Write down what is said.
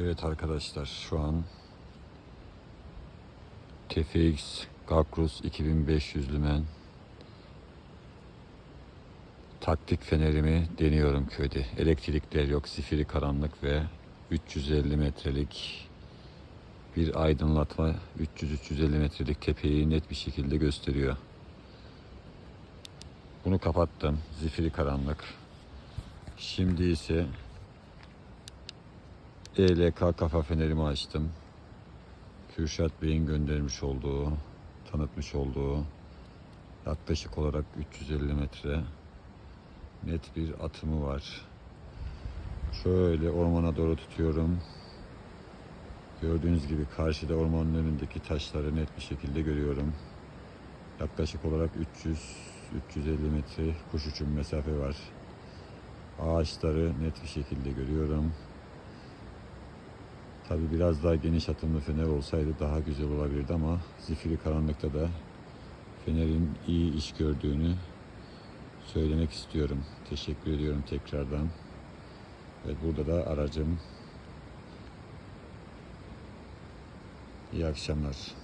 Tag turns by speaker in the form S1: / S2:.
S1: Evet arkadaşlar şu an TFX Gakrus 2500 lümen taktik fenerimi deniyorum köyde. Elektrikler yok, zifiri karanlık ve 350 metrelik bir aydınlatma 300-350 metrelik tepeyi net bir şekilde gösteriyor. Bunu kapattım. Zifiri karanlık. Şimdi ise ELK kafa fenerimi açtım. Kürşat Bey'in göndermiş olduğu, tanıtmış olduğu yaklaşık olarak 350 metre net bir atımı var. Şöyle ormana doğru tutuyorum. Gördüğünüz gibi karşıda ormanın önündeki taşları net bir şekilde görüyorum. Yaklaşık olarak 300-350 metre kuş uçum mesafe var. Ağaçları net bir şekilde görüyorum. Tabi biraz daha geniş atımlı fener olsaydı daha güzel olabilirdi ama zifiri karanlıkta da fenerin iyi iş gördüğünü söylemek istiyorum. Teşekkür ediyorum tekrardan. Evet burada da aracım. İyi akşamlar.